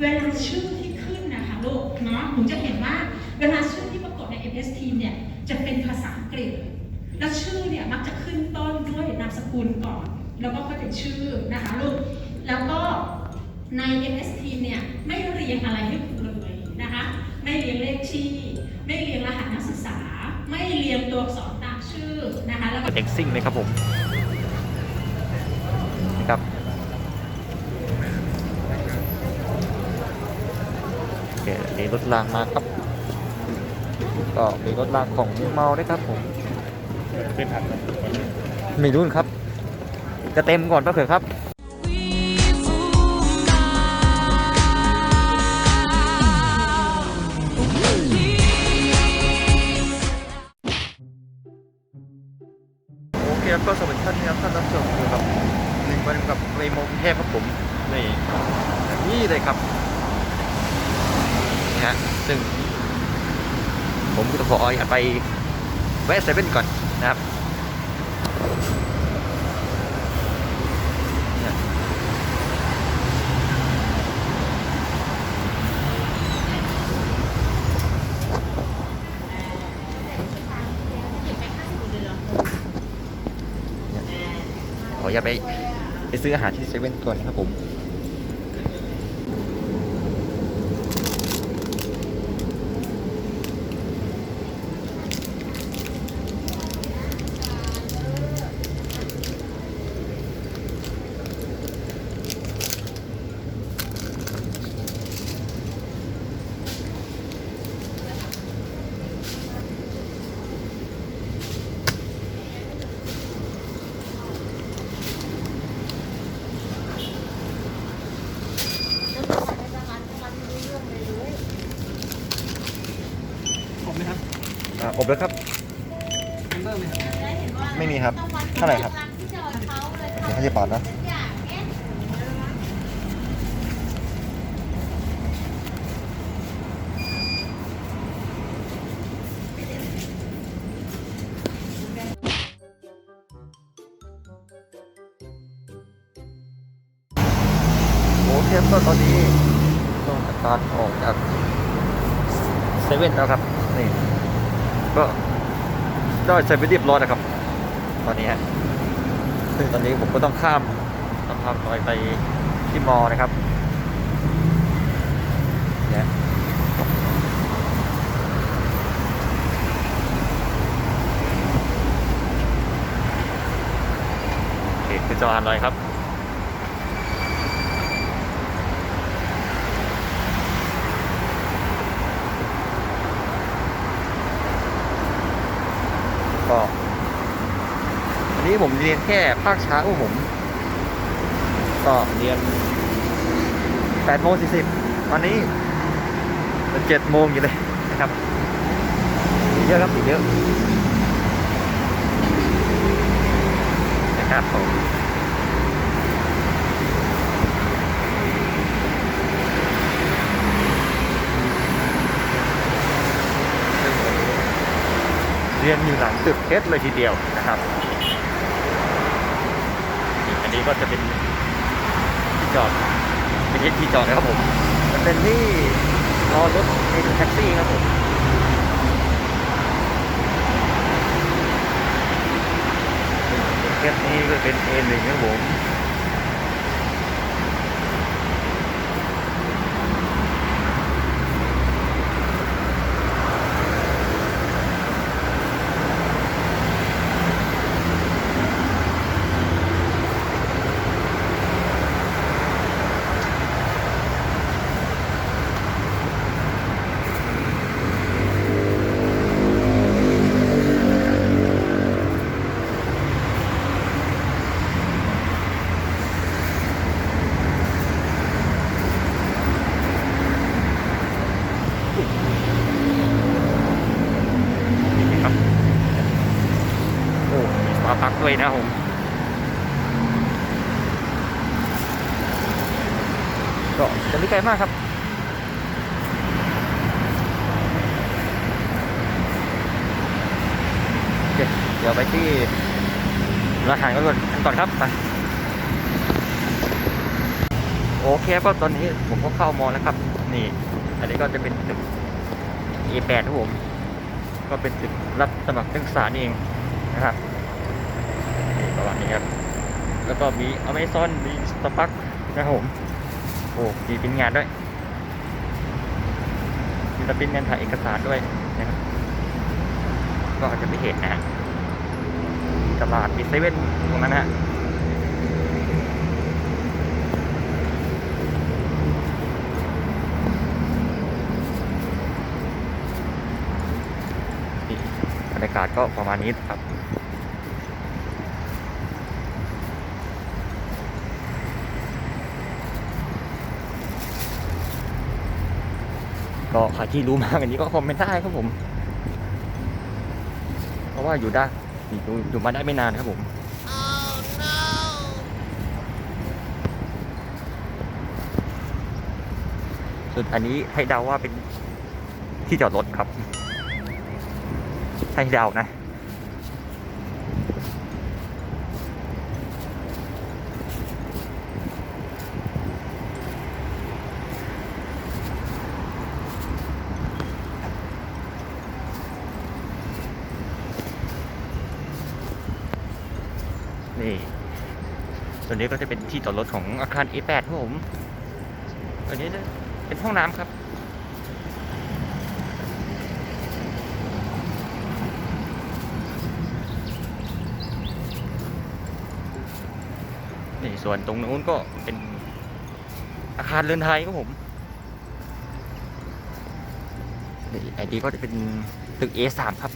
เวลาชื่อที่ขึ้นนะคะลูกเนาะหนูจะเห็นว่าเวลาชื่อที่ปรากฏใน MS Team เนี่ยจะเป็นภาษาอังกฤษ แล้วชื่อเนี่ยมักจะขึ้นต้นด้วยนามสกุลก่อน แล้วก็ค่อยเป็นชื่อนะคะลูกแล้วก็ใน MS Team เนี่ยไม่เรียงอะไรให้คุณเลยนะคะไม่เรียงเลขที่ไม่เรียงรหัสนักศึกษา ไม่เรียงตัวอักษรตามชื่อนะคะแล้วก็เด็กซิ่งเลยครับผมนะครับ โอเคมี รถรางมาครับ ก็มีรถรางของเมาด้วยครับผมเป็นทันไหมวันนี้ไม่รู้ครับ จะเต็มก่อนปะเผื่อครับ ไปแวะเซเว่นก่อนนะครับขออยาไปไปซื้ออาหารที่เซเว่นก่อนนะครับผม ไหมครับอ่าอบแล้วครับเมมเบอร์ไหมครับไม่มีครับเท่าไหร่ครับเดี๋ยวเขาจะปาดนะโอเคครับก็ตอนนี้ต้องจัดการออกจากเซเว่นแล้วครับนี่ ก็ได้เสร็จไปเรียบร้อยนะครับ ตอนนี้ฮะซึ่งตอนนี้ผมก็ต้องข้ามต้องข้ามซอยไปที่มอนะครับเนี่ยโอเคคือจอานหน่อยครับ ก็วันนี้ ผมเรียนแค่ภาคเช้าผมก็เรียน8โมง40วันนี้เป็น7โมงอยู่เลยนะครับอีเยอะครับอีเยอะนะครับผมเรียนอยู่หลังตึกเพชรเลยทีเดียวนะครับ ก็จะเป็นที่จอดไม่ใช่ที่จอดนะครับผมมันเป็นที่รอรถในแท็กซี่ครับผมเทปนี้ก็เป็น A1 ครับผม นี่ครับ โอ้มีสปาพักด้วยนะครับผม ก็จะไม่ไกลมากครับเดี๋ยวไปที่ร้านอาหารกันก่อนกันก่อนครับไปโอเคก็ตอนนี้ผมก็เข้ามอแล้วครับ นี่ อันนี้ก็จะเป็นตึก A8 ครับผม ก็เป็นตึกรับสมัครนักศึกษานี่เองนะครับนี่ประมาณนี้ครับ แล้วก็มี Amazon มี Starbucks นะครับผม โอ้มีเป็นงานด้วยมีรับเป็นงานถ่ายเอกสารด้วยนะครับ ก็อาจจะไม่เห็นนะฮะตลาดมีเซเว่นตรงนั้นฮะบรรยากาศก็ประมาณนี้ครับ ก็ใครที่รู้มากอันนี้ก็คอมเมนต์ได้ครับผม เพราะว่าอยู่ได้อยู่อยู่มาได้ไม่นานครับผมส่วนอันนี้ให้เดาว่าเป็นที่จอดรถครับ ให้เดานะ นี่ ตัวนนี้ก็จะเป็นที่จอดรถของอาคาร A8 ครับผมตัวนี้เป็นห้องน้ำครับ นี่ส่วนตรงนู้นก็เป็นอาคารเรือนไทยครับผมนี่ไอดีก็จะเป็นตึก A3 ครับ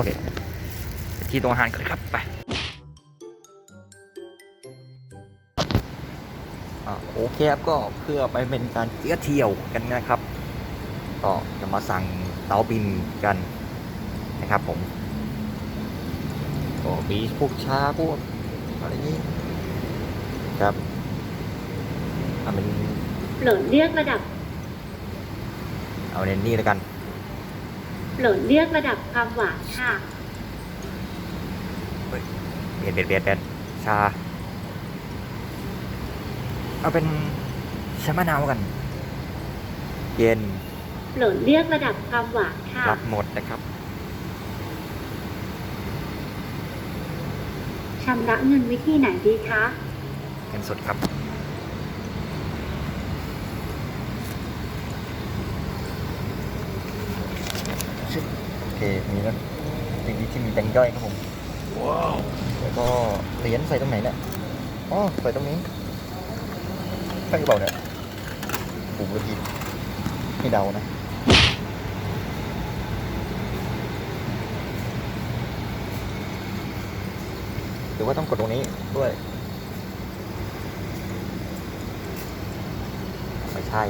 โอเคไป ที่โรงอาหารกันครับไปอ่าโอเคครับก็เพื่อไปเป็นการเที่ยวเที่ยวกันนะครับก็จะมาสั่งเตาบินกันนะครับผมก็มีพวกชาพวกอะไรนี้ครับเอาเป็นโหลดเรียกระดับ เอาเนนี่แล้วกันโหลดเรียกระดับความหวานค่ะเป ลี่ยนเปลี่ยนเปลี่ยนเปลี่ยนชา เอาเป็นชามะนาวกัน เย็นโหลดเรียกระดับความหวานค่ะ รับหมดนะครับชำระเงินวิธีไหนดีคะเงินสดครับชึบโอเค มีแล้วสิ่งนี้ที่มีแบงค์ย่อยครับผม ว้าว แล้วก็เหรียญใส่ตรงไหนเนี่ยอ๋อใส่ตรงนี้ใช่หรือเปล่าเนี่ยถูกหรือผิดให้เดานะหรือว่าต้องกดตรงนี้ด้วยไม่ใช่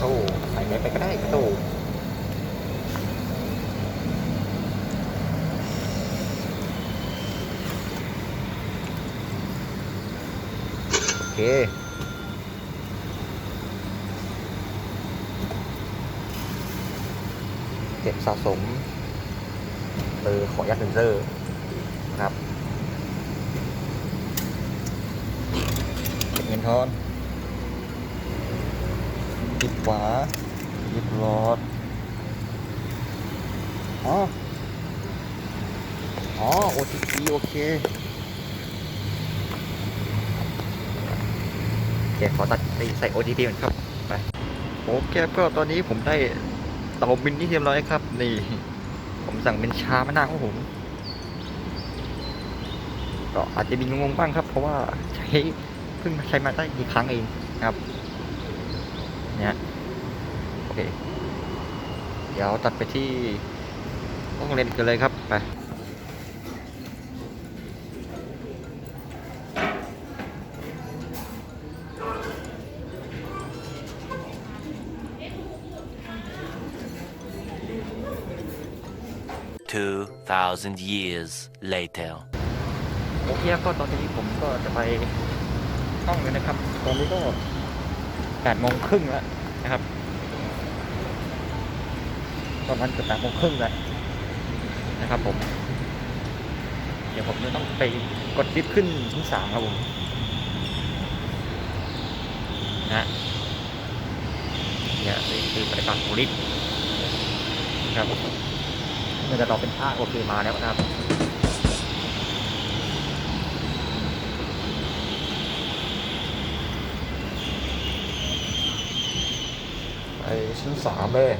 โอ้ใส่ไหนไปก็ได้กระตู เค เก็บสะสมเออขอยัดเซนเซอร์นะครับเก็บเงินทอนปิดฝาปิดรอดอ๋อ อ๋อ OTP โอเคโอเค ขอตัดไปใส่ OTP ก่อนครับไปโอเคก็ตอนนี้ผมได้เตาบินที่เรียบร้อยครับ นี่ ผมสั่งเป็นชามะนาวของผมก็อาจจะมีงงๆบ้างครับ เพราะว่าใช้เพิ่งใช้มาได้กี่ครั้งเองนะครับเนี่ยโอเค เดี๋ยวตัดไปที่ห้องเรียนกันเลยครับไป 2,000 years later. โอเคครับก็ตอนนี้ผมก็จะไปห้องเลยนะครับ ตอนนี้ก็แปดโมงครึ่งแล้วนะครับ ตอนนั้นเกือบแปดโมงครึ่งเลยนะครับผม เดี๋ยวผมจะต้องไปกดลิฟต์ขึ้นชั้นสามครับผมนะเนี่ยนี่คือบรรยากาศของลิฟต์นะครับ เมื่อจะเราเป็นผ้าโอเคมาแล้วครับไปชั้นสามเลย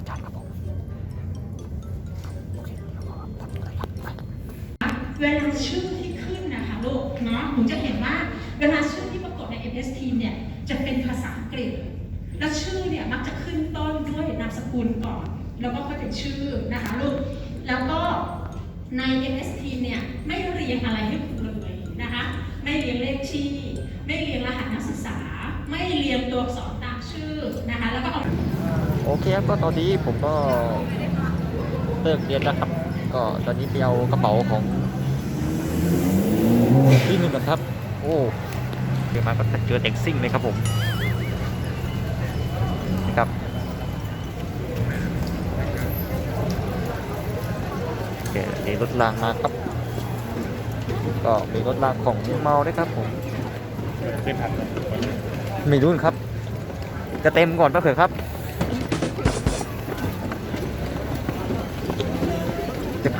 อาจารย์ครับผมโอเคแล้วก็ทำเลยครับไปเวลาชื่อที่ขึ้นนะคะลูกเนาะหนูจะเห็นว่าเวลาชื่อที่ปรากฏใน MS Team เนี่ยจะเป็นภาษาอังกฤษ แล้วชื่อเนี่ยมักจะขึ้นต้นด้วยนามสกุลก่อน แล้วก็ค่อยเป็นชื่อนะคะลูกแล้วก็ใน MS Team เนี่ยไม่เรียงอะไรให้คุณเลยนะคะไม่เรียงเลขที่ไม่เรียงรหัสนักศึกษา ไม่เรียงตัวอักษรตามชื่อนะคะแล้วก็เอา โอเคครับก็ตอนนี้ผมก็เลิกเรียนแล้วครับ ก็ตอนนี้ไปเอากระเป๋าของที่หนึ่งกันครับ โอ้เดี๋ยวมาก็เจอเด็กซิ่งเลยครับผมนี่ครับโอเคเดี๋ยวรถรางมาครับ ก็มีรถรางของเมาด้วยครับผมเป็นผัดวันนี้ไม่รุ่นครับ จะเต็มก่อนปะเผื่อครับ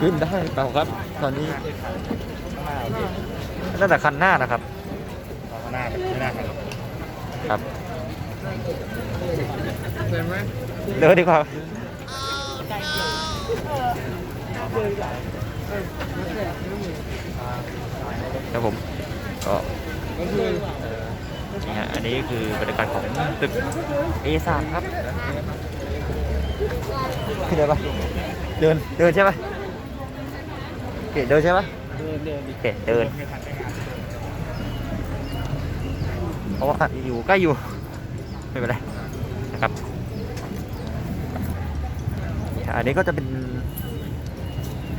ขึ้นได้เปล่าครับ ตอนนี้ข้างหน้าโอเคน่าจะคันหน้านะครับเอาข้างหน้าไม่น่าครับครับเห็นไหมเดินดีกว่าครับผมก็ก็คือนี่ฮะอันนี้คือบรรยากาศของตึก A3 ครับขึ้นได้ปะเดินเดินใช่ปะโอเคเดินใช่ปะเดินเดินโอเคเดินไม่ทันได้งานเพราะว่าอยู่ใกล้อยู่ ไม่เป็นไรนะครับอันนี้ก็จะเป็น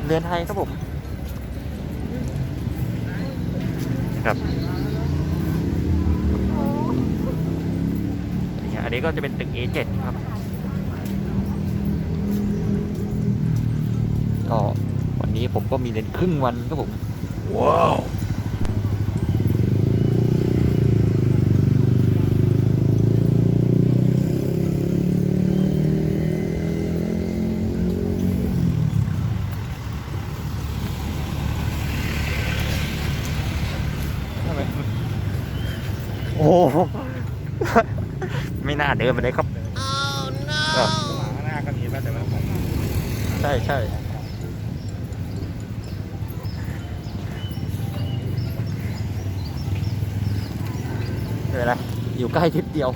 เรือนไทยครับผมครับนี่ฮะอันนี้ก็จะเป็นตึก A7 ครับ นนี้ผมก็มีเรียนครึ่งวันครับผม ว้าวทำไมโอ้โหไม่น่าเดินไปเลยครับก็ข้างหน้าก็มีแล้วแต่ว่าผมใช่ใช่ ใกล้ทิศเดียว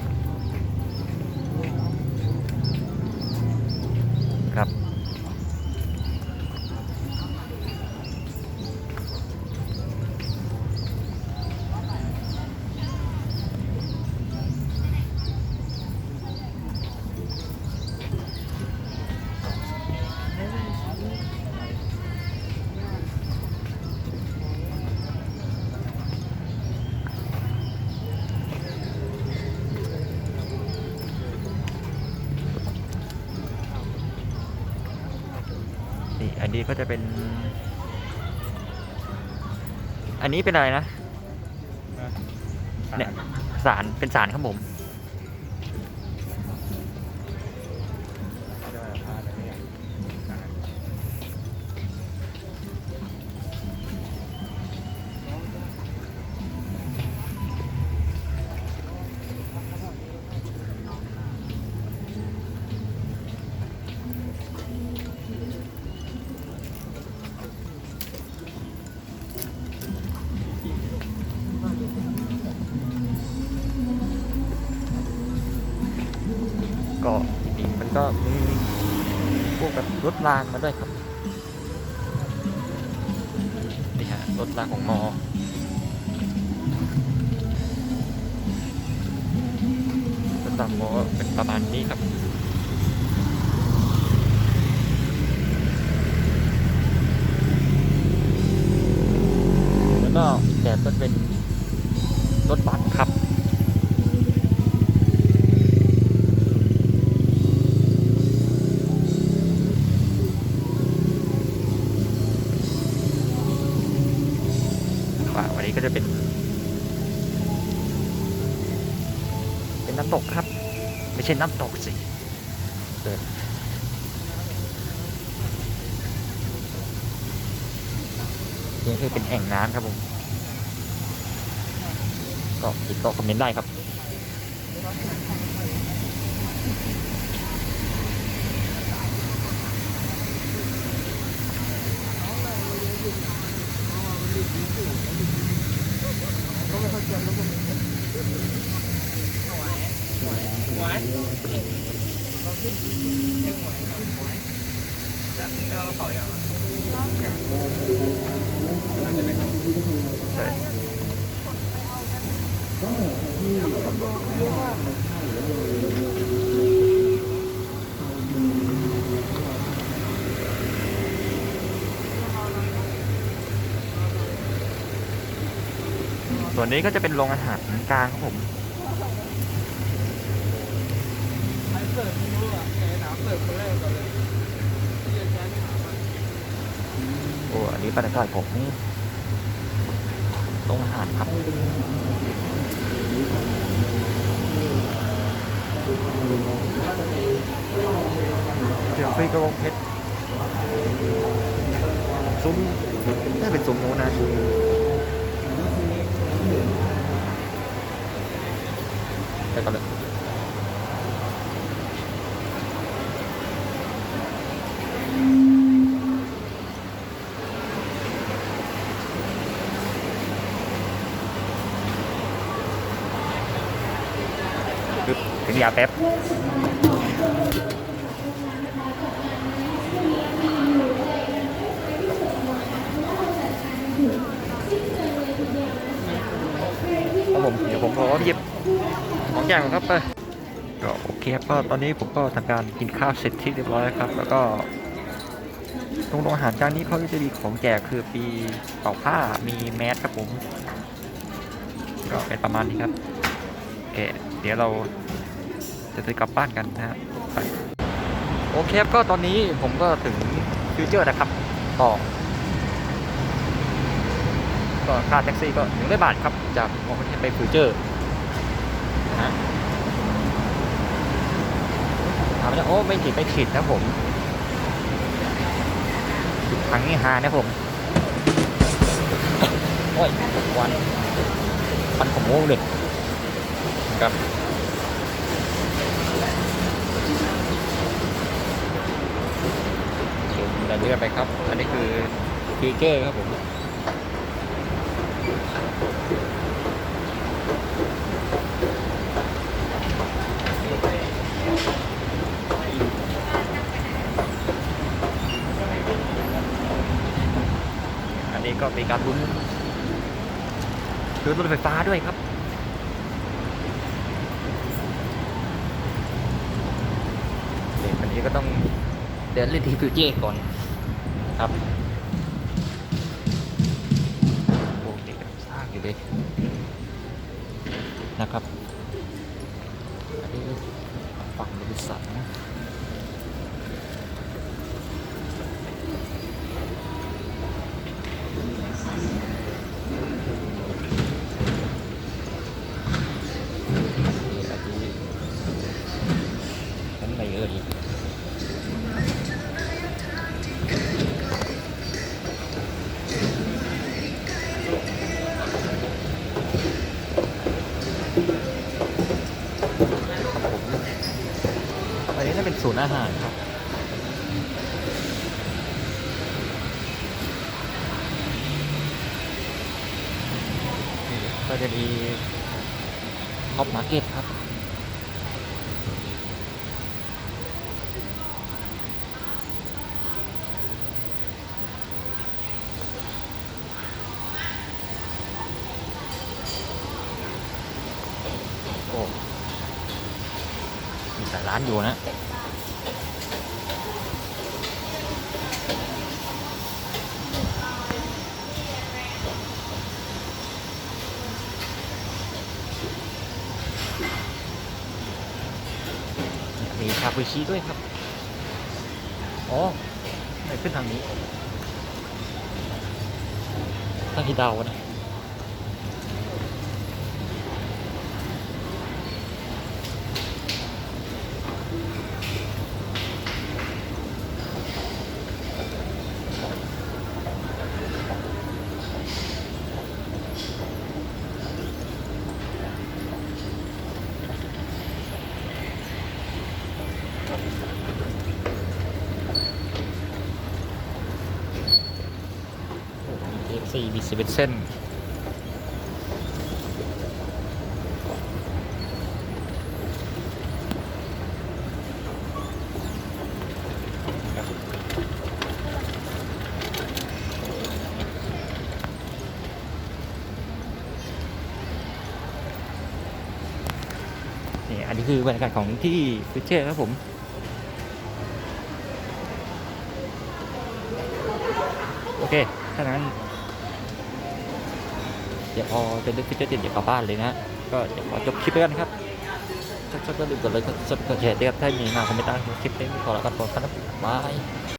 จะเป็น อันนี้เป็นอะไรนะ เนี่ยสารเป็นสารครับผม รถรางมาด้วยครับนี่ฮะรถรางของมอรถรางมอเป็นประมาณนี้ครับแล้วก็แบบก็เป็น นี่คือเป็นแอ่งน้ำครับผม ก็ติดต่อคอมเมนต์ได้ครับ ส่วนนี้ก็จะเป็นโรงอาหารกลางครับผมโอ้อันนี้บรรยากาศผมนี่โรงอาหารครับเดี๋ยวไปกระวงเพชรซุ้มน่าเป็นซุ้มโน้นนะ ไปกันเลย ยาแป๊บครับผมเดี๋ยวผมขอหยิบของอย่างครับไปก็โอเคครับก็ตอนนี้ผมก็ทำการกินข้าวเสร็จที่เรียบร้อยครับ แล้วก็ตรงโรงอาหารจานนี้เขาจะมีของแจกคือปีเป่าผ้ามีแมสครับผม ก็เป็นประมาณนี้ครับโอเคเดี๋ยวเรา จะไปกลับบ้านกันนะฮะโอเคครับก็ตอนนี้ผมก็ถึงฟิวเจอร์นะครับ ต่อ ก็ค่าแท็กซี่ก็หนึ่งร้อยบาทครับ จากมองไปฟิวเจอร์นะฮะถามว่าโอ้ไม่ผิดไม่ผิดนะผมทุกครั้งนี้ฮานะผม โอ้ยวันควันของโม่เลยครับ เนื้อไปครับ อันนี้คือฟิวเจอร์ครับผมอันนี้ก็มีการลุ้นซื้อรถไฟฟ้าด้วยครับเด็กอันนี้ก็ต้องเดินเล่นที่ฟิวเจอร์ก่อน ครับ นย์อาหารครับ ก็จะมีท็อปมาร์เก็ตครับโอ้มีแต่ร้านอยู่นะ ไปชี้ด้วยครับ อ๋อไหนขึ้นทางนี้ทางที่ดาวนะ มี KFC มี11เส้น นี่ อันนี้คือบรรยากาศของที่ฟิเช่ครับผมโอเคถ้างั้น เดี๋ยวพอจะเลือกฟิเจอร์ติดเดี๋ยวกลับบ้านเลยนะ ก็เดี๋ยวขอจบคลิปไปกันครับถ้าชอบก็ลืมกดไลค์กดซับสไครต์ด้วยครับถ้ามีมาคอมเมนต์ใต้คลิปนี้ขอลากันก่อนครับบาย